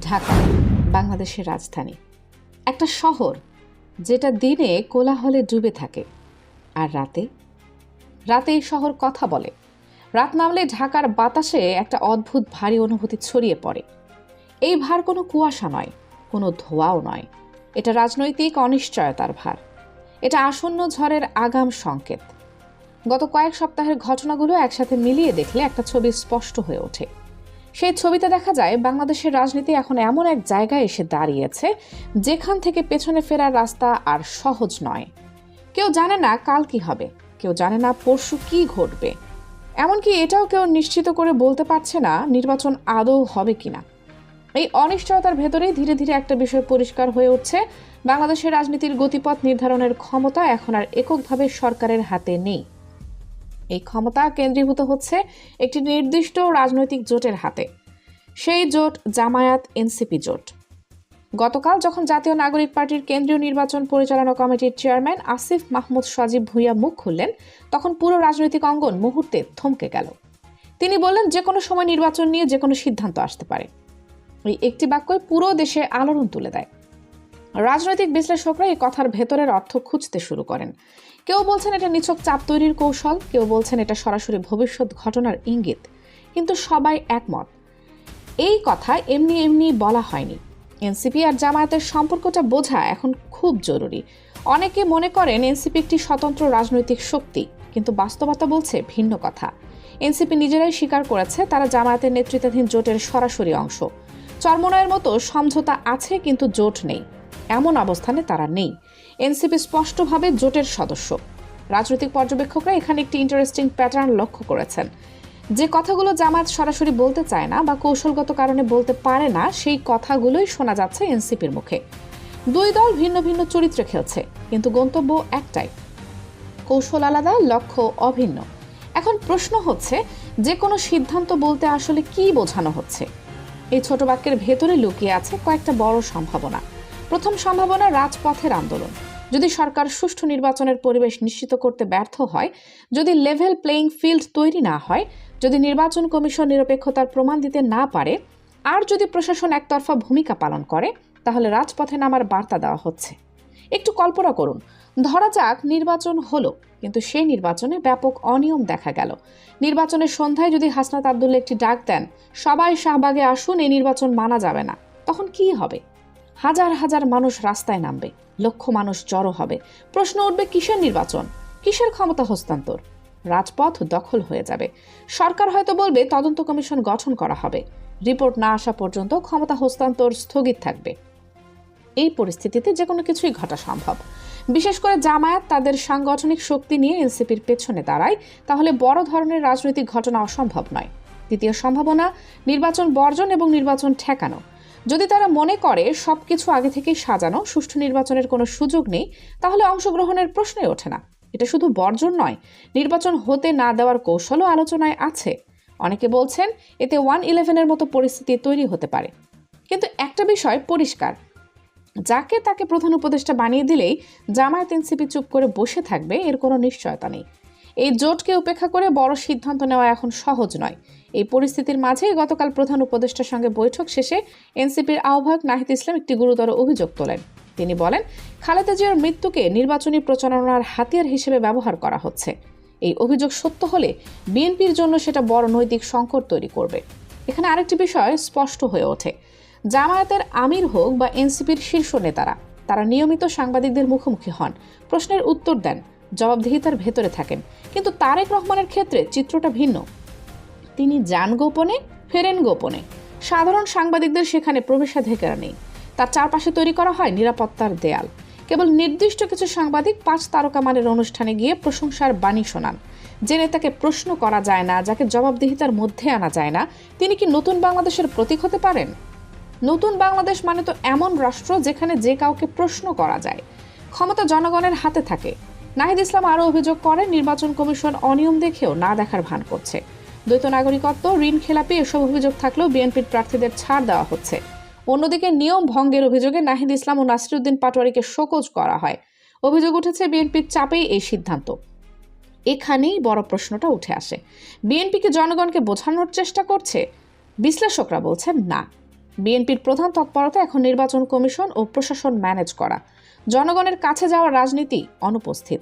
ঢাকা, বাংলাদেশের রাজধানী। একটা শহর যেটা দিনে কোলাহলে ডুবে থাকে। আর রাতে? রাতে এই শহর কথা বলে। রাত নামলে ঢাকার বাতাসে একটা অদ্ভুত ভারী অনুভূতি ছড়িয়ে পড়ে। এই ভার কোনো কুয়াশা নয়, কোনো ধোঁয়াও নয়। এটা রাজনৈতিক অনিশ্চয়তার ভার। এটা আসন্ন ঝড়ের আগাম সংকেত। গত কয়েক সপ্তাহের ঘটনাগুলো একসাথে মিলিয়ে দেখলে একটা ছবি স্পষ্ট হয়ে ওঠে। সেই ছবিতে দেখা যায়, বাংলাদেশের রাজনীতি এখন এমন এক জায়গায় এসে দাঁড়িয়েছে, যেখান থেকে পেছনে ফেরার রাস্তা আর সহজ নয়। কেউ জানে না কাল কি হবে, কেউ জানে না পরশু কি ঘটবে। এমনকি এটাও কেউ নিশ্চিত করে বলতে পারছে না নির্বাচন আদৌ হবে কিনা। এই অনিশ্চয়তার ভেতরেই ধীরে ধীরে একটা বিষয় পরিষ্কার হয়ে উঠছে, বাংলাদেশের রাজনীতির গতিপথ নির্ধারণের ক্ষমতা এখন আর এককভাবে সরকারের হাতে নেই। এই ক্ষমতা কেন্দ্রীভূত হচ্ছে একটি নির্দিষ্ট রাজনৈতিক জোটের হাতে। সেই জোট জামায়াত এনসিপি জোট। গতকাল যখন জাতীয় নাগরিক পার্টির কেন্দ্রীয় নির্বাচন পরিচালনা কমিটির চেয়ারম্যান আসিফ মাহমুদ সজীব ভুইয়া মুখ খুললেন, তখন পুরো রাজনৈতিক অঙ্গন মুহূর্তে থমকে গেল। তিনি বললেন, যে কোনো সময় নির্বাচন নিয়ে যে কোনো সিদ্ধান্ত আসতে পারে। ওই একটি বাক্যই পুরো দেশে আলোড়ন তুলে দেয়। রাজনৈতিক বিশ্লেষকরা এই কথার ভেতরের অর্থ খুঁজতে শুরু করেন। কেউ বলছেন এটা নিছক চাপ তৈরির কৌশল, কেউ বলছেন এটা সরাসরি ভবিষ্যৎ ঘটনার ইঙ্গিত। কিন্তু সবাই একমত। এই কথা এমনি এমনি বলা হয়নি। এনসিপি আর জামায়াতের সম্পর্কটা বোঝা এখন খুব জরুরি। অনেকে মনে করেন এনসিপি একটি স্বতন্ত্র রাজনৈতিক শক্তি, কিন্তু বাস্তবতা বলছে ভিন্ন কথা। এনসিপি নিজেরাই স্বীকার করেছে তারা জামায়াতের নেতৃত্বাধীন জোটের সরাসরি অংশ। চরমনয়ের মতো সমঝোতা আছে, কিন্তু জোট নেই। এমন অবস্থানে তারা নেই। এনসিপি স্পষ্টভাবে জোটের সদস্য। রাজনৈতিক পর্যবেক্ষকরা এখানে একটি ইন্টারেস্টিং প্যাটার্ন লক্ষ্য করেছেন। যে কথাগুলো জামায়াত সরাসরি বলতে চায় না বা কৌশলগত কারণে বলতে পারে না, সেই কথাগুলোই শোনা যাচ্ছে এনসিপির মুখে। দুই দল ভিন্ন ভিন্ন চরিত্রে খেলছে, কিন্তু গন্তব্য একটাই। কৌশল আলাদা, লক্ষ্য অভিন্ন। এখন প্রশ্ন হচ্ছে, যে কোনো সিদ্ধান্ত বলতে আসলে কি বোঝানো হচ্ছে? এই ছোট বাক্যের ভেতরে লুকিয়ে আছে কয়েকটা বড় সম্ভাবনা। প্রথম সম্ভাবনা রাজপথের আন্দোলন। যদি সরকার সুষ্ঠু নির্বাচনের পরিবেশ নিশ্চিত করতে ব্যর্থ হয়, যদি লেভেল প্লেইং ফিল্ড তৈরি না হয়, যদি নির্বাচন কমিশন নিরপেক্ষতার প্রমাণ দিতে না পারে, আর যদি প্রশাসন একতরফা ভূমিকা পালন করে, তাহলে রাজপথে নামার বার্তা দেওয়া হচ্ছে। একটু কল্পনা করুন, ধরা যাক নির্বাচন হলো, কিন্তু সেই নির্বাচনে ব্যাপক অনিয়ম দেখা গেল। নির্বাচনের সন্ধ্যায় যদি হাসনাত আবদুল্লা একটি ডাক দেন, সবাই শাহবাগে আসুন, এই নির্বাচন মানা যাবে না। তখন কি হবে? হাজার হাজার মানুষ রাস্তায় নামবে, লক্ষ মানুষ জড়ো হবে। প্রশ্ন উঠবে কিসের নির্বাচন? কিসের ক্ষমতা হস্তান্তর? রাজপথ দখল হয়ে যাবে। সরকার হয়তো বলবে তদন্ত কমিশন গঠন করা হবে। রিপোর্ট না আসা পর্যন্ত ক্ষমতা হস্তান্তর স্থগিত থাকবে। এই পরিস্থিতিতে যে কোনো কিছুই ঘটা সম্ভব। বিশেষ করে জামায়াত তাদের সাংগঠনিক শক্তি নিয়ে এনসিপির পেছনে দাঁড়ায়, তাহলে বড় ধরনের রাজনৈতিক ঘটনা অসম্ভব নয়। দ্বিতীয় সম্ভাবনা, নির্বাচন বর্জন এবং নির্বাচন ঠেকানো। যদি তারা মনে করে সব কিছু আগে থেকেই সাজানো, সুষ্ঠু নির্বাচনের কোনো সুযোগ নেই, তাহলে অংশগ্রহণের প্রশ্নই ওঠে না। এটা শুধু বর্জন নয়, নির্বাচন হতে না দেওয়ার কৌশলও আলোচনায় আছে। অনেকে বলছেন এতে ওয়ান ইলেভেনের মতো পরিস্থিতি তৈরি হতে পারে। কিন্তু একটা বিষয় পরিষ্কার, যাকে তাকে প্রধান উপদেষ্টা বানিয়ে দিলেই জামায়াত এনসিপি চুপ করে বসে থাকবে, এর কোনো নিশ্চয়তা নেই। এই জোটকে উপেক্ষা করে বড় সিদ্ধান্ত নেওয়া এখন সহজ নয়। এই পরিস্থিতির মাঝেই গতকাল প্রধান উপদেষ্টার সঙ্গে বৈঠক শেষে এনসিপির আহ্বায়ক নাহিদ ইসলাম একটি গুরুতর অভিযোগ তোলেন। তিনি বলেন, খালেদা জিয়ার মৃত্যুকে নির্বাচনী প্রচারণার হাতিয়ার হিসেবে ব্যবহার করা হচ্ছে। এই অভিযোগ সত্য হলে বিএনপির জন্য সেটা বড় নৈতিক সংকট তৈরি করবে। এখানে আরেকটি বিষয় স্পষ্ট হয়ে ওঠে। জামায়াতের আমির হোক বা এনসিপির শীর্ষ নেতারা, তারা নিয়মিত সাংবাদিকদের মুখোমুখি হন। প্রশ্নের উত্তর দেন জবাবদিহিতার ভেতরে থাকেন। কিন্তু তারেক রহমানের ক্ষেত্রে চিত্রটা ভিন্ন। তিনি যান গোপনে, ফেরেন গোপনে। সাধারণ সাংবাদিকদের সেখানে প্রবেশাধিকার নেই। তার চারপাশে তৈরি করা হয় নিরাপত্তার দেয়াল। কেবল নির্দিষ্ট কিছু সাংবাদিক পাঁচ তারকা মানের অনুষ্ঠানে গিয়ে প্রশংসার বাণী শোনান। যে নেতাকে প্রশ্ন করা যায় না, যাকে জবাবদিহিতার মধ্যে আনা যায় না, তিনি কি নতুন বাংলাদেশের প্রতীক হতে পারেন? নতুন বাংলাদেশ মানে তো এমন রাষ্ট্র যেখানে যে কাউকে প্রশ্ন করা যায়। ক্ষমতা জনগণের হাতে থাকে। নাহিদ ইসলাম আরও অভিযোগ করেন, নির্বাচন কমিশন অনিয়ম দেখেও না দেখার ভান করছে। দ্বৈত নাগরিকত্ব, ঋণ খেলাপি, এসব অভিযোগ থাকলেও বিএনপির প্রার্থীদের ছাড় দেওয়া হচ্ছে। অন্যদিকে নিয়ম ভঙ্গের অভিযোগে নাহিদ ইসলাম ও নাসিরুদ্দিন পাটোয়ারিকে শোকজ করা হয়। অভিযোগ উঠেছে বিএনপির চাপেই এই সিদ্ধান্ত। এখানেই বড় প্রশ্নটা উঠে আসে। বিএনপিকে জনগণকে বোঝানোর চেষ্টা করছে, বিশ্লেষকরা বলছেন না। বিএনপির প্রধান তৎপরতা এখন নির্বাচন কমিশন ও প্রশাসন ম্যানেজ করা। জনগণের কাছে যাওয়া রাজনীতি অনুপস্থিত।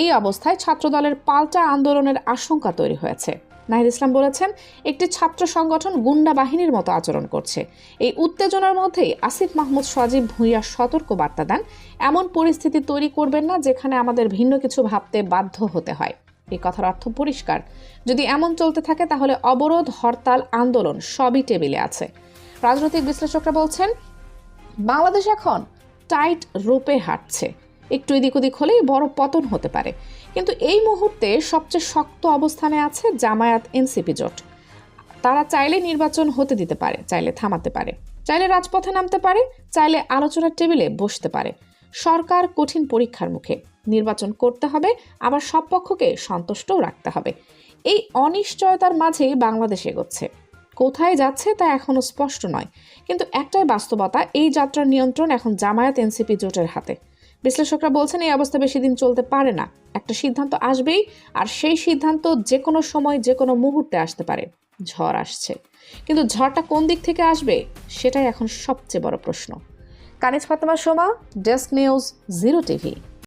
এই অবস্থায় ছাত্রদলের পাল্টা আন্দোলনের আশঙ্কা তৈরি হয়েছে। নাহিদ ইসলাম বলেছেন, একটি ছাত্র সংগঠন গুন্ডা বাহিনীর মতো আচরণ করছে। এই উত্তেজনার মধ্যেই আসিফ মাহমুদ সজীব ভূঁইয়া সতর্ক বার্তা দেন, এমন পরিস্থিতি তৈরি করবেন না যেখানে আমাদের ভিন্ন কিছু ভাবতে বাধ্য হতে হয়। এই কথার অর্থ পরিষ্কার। যদি এমন চলতে থাকে তাহলে অবরোধ, হরতাল, আন্দোলন সবই টেবিলে আছে। রাজনৈতিক বিশ্লেষকরা বলছেন, বাংলাদেশ এখন টাইট রূপে হাঁটছে। একটু এদিক ওদিক হলেই বড় পতন হতে পারে। কিন্তু এই মুহূর্তে সবচেয়ে শক্ত অবস্থানে আছে জামায়াত এনসিপি জোট। তারা চাইলে নির্বাচন হতে দিতে পারে, চাইলে থামাতে পারে। চাইলে রাজপথে নামতে পারে, চাইলে আলোচনার টেবিলে বসতে পারে। সরকার কঠিন পরীক্ষার মুখে। নির্বাচন করতে হবে, আবার সব পক্ষকে সন্তুষ্টও রাখতে হবে। এই অনিশ্চয়তার মাঝেই বাংলাদেশ এগোচ্ছে। কোথায় যাচ্ছে তা এখনও স্পষ্ট নয়। কিন্তু একটাই বাস্তবতা, এই যাত্রার নিয়ন্ত্রণ এখন জামায়াত এনসিপি জোটের হাতে। বিশ্লেষকরা বলছেন, এই অবস্থা বেশি দিন চলতে পারে না। একটা সিদ্ধান্ত আসবেই, আর সেই সিদ্ধান্ত যে কোনো সময় যে কোনো মুহূর্তে আসতে পারে। ঝড় আসছে। কিন্তু ঝড়টা কোন দিক থেকে আসবে, সেটাই এখন সবচেয়ে বড় প্রশ্ন। Kaniz Fatema Soma, desk news, zero TV.